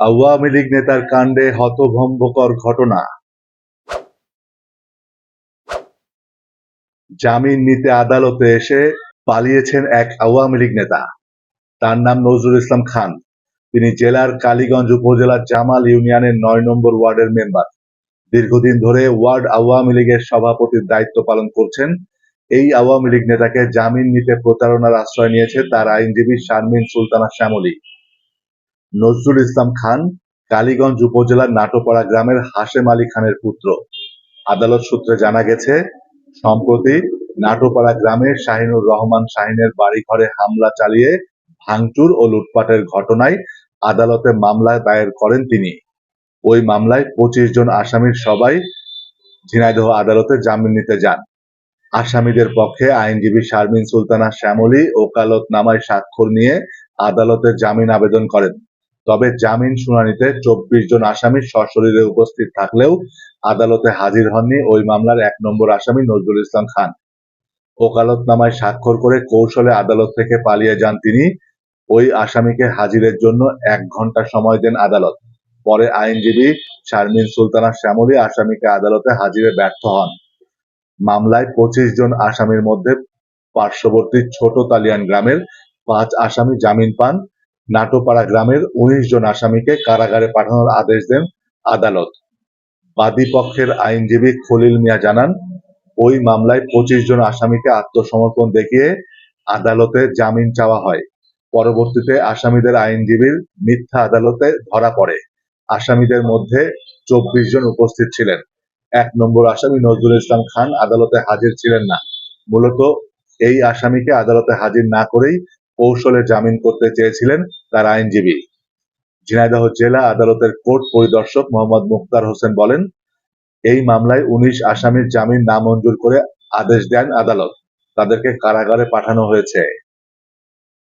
আওয়ামী লীগ নেতার কাণ্ডে হতভম্বকর ঘটনা। জামিন নিতে আদালতে এসে পালিয়েছেন এক আওয়ামী লীগ নেতা। তার নাম নজরুল ইসলাম খান। তিনি জেলার কালীগঞ্জ উপজেলার জামাল ইউনিয়নের নয় নম্বর ওয়ার্ডের মেম্বার। দীর্ঘদিন ধরে ওয়ার্ড আওয়ামী লীগের সভাপতির দায়িত্ব পালন করছেন। এই আওয়ামী লীগ নেতাকে জামিন নিতে প্রতারণার আশ্রয় নিয়েছে তার আইনজীবী শারমিন সুলতানা শ্যামলী। নজরুল ইসলাম খান, কালীগঞ্জ উপজেলার নাটোপাড়া গ্রামের হাশেম আলী খানের পুত্র। আদালত সূত্রে জানা গেছে, সম্প্রতি নাটোপাড়া গ্রামের শাহিনুর রহমান শাহিনের বাড়িঘরে হামলা চালিয়ে ভাঙচুর ও লুটপাটের ঘটনায় আদালতে মামলা দায়ের করেন তিনি। ওই মামলায় পঁচিশ জন আসামির সবাই ঝিনাইদহ আদালতে জামিন নিতে যান। আসামিদের পক্ষে আইনজীবী শারমিন সুলতানা শ্যামলী ওকালতনামায় স্বাক্ষর নিয়ে আদালতে জামিন আবেদন করেন। তবে জামিন শুনানিতে চব্বিশ জন আসামি সশরীরে উপস্থিত থাকলেও আদালতে হাজির হননি ওই মামলার এক নম্বর আসামি নজরুল ইসলাম খান। ওকালতনামায় স্বাক্ষর করে কৌশলে আদালত থেকে পালিয়ে যান তিনি। ওই আসামিকে হাজিরের জন্য এক ঘণ্টা সময় দেন আদালত। পরে আইনজীবী শারমিন সুলতানা শ্যামলী আসামিকে আদালতে হাজিরে ব্যর্থ হন। মামলায় পঁচিশ জন আসামির মধ্যে পার্শ্ববর্তী ছোট তালিয়ান গ্রামের পাঁচ আসামি জামিন পান। নাটোপাড়া গ্রামের উনিশ জন আসামিকে কারাগারে পাঠানোর আদেশ দেন আদালত। বাদী পক্ষের আইনজীবী খলিল মিয়া জানান, ওই মামলায় পঁচিশ জন আসামিকে আত্মসমর্পণ দেখিয়ে আদালতে জামিন চাওয়া হয়। পরবর্তীতে আসামিদের আইনজীবীর মিথ্যা আদালতে ধরা পড়ে। আসামিদের মধ্যে চব্বিশ জন উপস্থিত ছিলেন। এক নম্বর আসামি নজরুল ইসলাম খান আদালতে হাজির ছিলেন না। মূলত এই আসামিকে আদালতে হাজির না করেই কৌশলে জামিন করতে চেয়েছিলেন তার আইনজীবী। ঝিনাইদহ জেলা আদালতের কোর্ট পরিদর্শক মোহাম্মদ মুক্তার হোসেন বলেন, এই মামলায় উনিশ আসামির জামিন নামঞ্জুর করে আদেশ দেন আদালত। তাদেরকে কারাগারে পাঠানো হয়েছে।